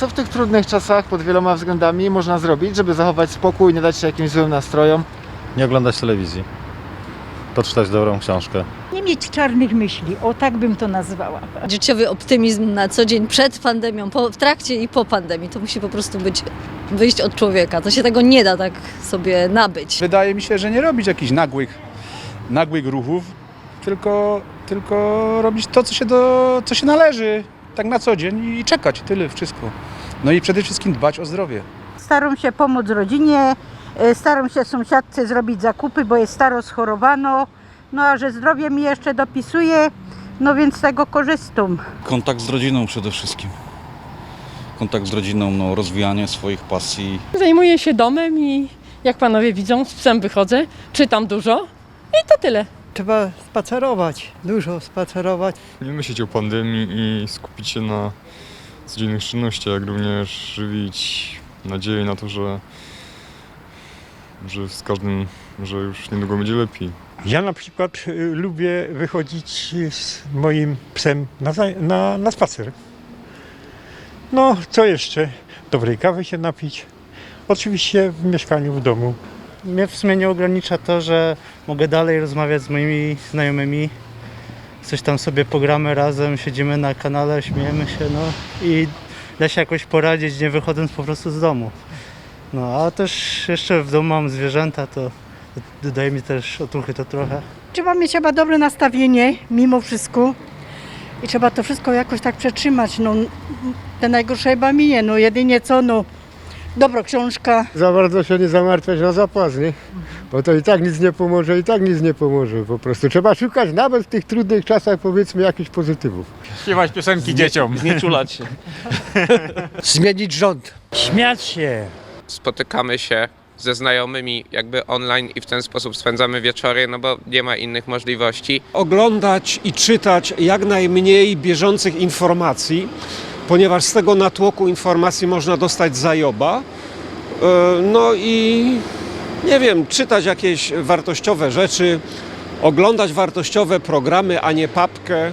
Co w tych trudnych czasach pod wieloma względami można zrobić, żeby zachować spokój, nie dać się jakimś złym nastrojom? Nie oglądać telewizji. Poczytać dobrą książkę. Nie mieć czarnych myśli, o tak bym to nazwała. Życiowy optymizm na co dzień przed pandemią, po, w trakcie i po pandemii. To musi po prostu być wyjść od człowieka. To się tego nie da tak sobie nabyć. Wydaje mi się, że nie robić jakichś nagłych, nagłych ruchów, tylko, tylko robić to, co się, do, co się należy, tak na co dzień i czekać, tyle, wszystko. No i przede wszystkim dbać o zdrowie. Staram się pomóc rodzinie, e, staram się sąsiadce zrobić zakupy, bo jest staro schorowano. No a że zdrowie mi jeszcze dopisuje, no więc z tego korzystam. Kontakt z rodziną przede wszystkim. Kontakt z rodziną, no, rozwijanie swoich pasji. Zajmuję się domem i jak panowie widzą, z psem wychodzę, czytam dużo i to tyle. Trzeba spacerować, dużo spacerować. Nie myśleć o pandemii i skupić się na codziennych czynnościach, jak również żywić nadzieję na to, że, że z każdym, że już niedługo będzie lepiej. Ja na przykład y, lubię wychodzić z moim psem na, na, na spacer. No, co jeszcze? Dobrej kawy się napić. Oczywiście w mieszkaniu, w domu. Mnie w sumie nie ogranicza to, że mogę dalej rozmawiać z moimi znajomymi. Coś tam sobie pogramy razem, siedzimy na kanale, śmiejemy się, no i da się jakoś poradzić, nie wychodząc po prostu z domu. No, a też jeszcze w domu mam zwierzęta, to dodaje mi też otuchy to trochę. Trzeba mieć chyba dobre nastawienie, mimo wszystko. I trzeba to wszystko jakoś tak przetrzymać. No, te najgorsze chyba minie, no jedynie co, no, dobra książka, Za bardzo się nie zamartwiać na zapłas, nie? Bo to i tak nic nie pomoże, i tak nic nie pomoże po prostu. Trzeba szukać nawet w tych trudnych czasach powiedzmy jakichś pozytywów. Śpiewać piosenki dzieciom. Znieczulać się. Zmienić rząd. Śmiać się. spotykamy się ze znajomymi jakby online i w ten sposób spędzamy wieczory, no bo nie ma innych możliwości. oglądać i czytać jak najmniej bieżących informacji, ponieważ z tego natłoku informacji można dostać zajoba. E, No i nie wiem, czytać jakieś wartościowe rzeczy, oglądać wartościowe programy, a nie papkę.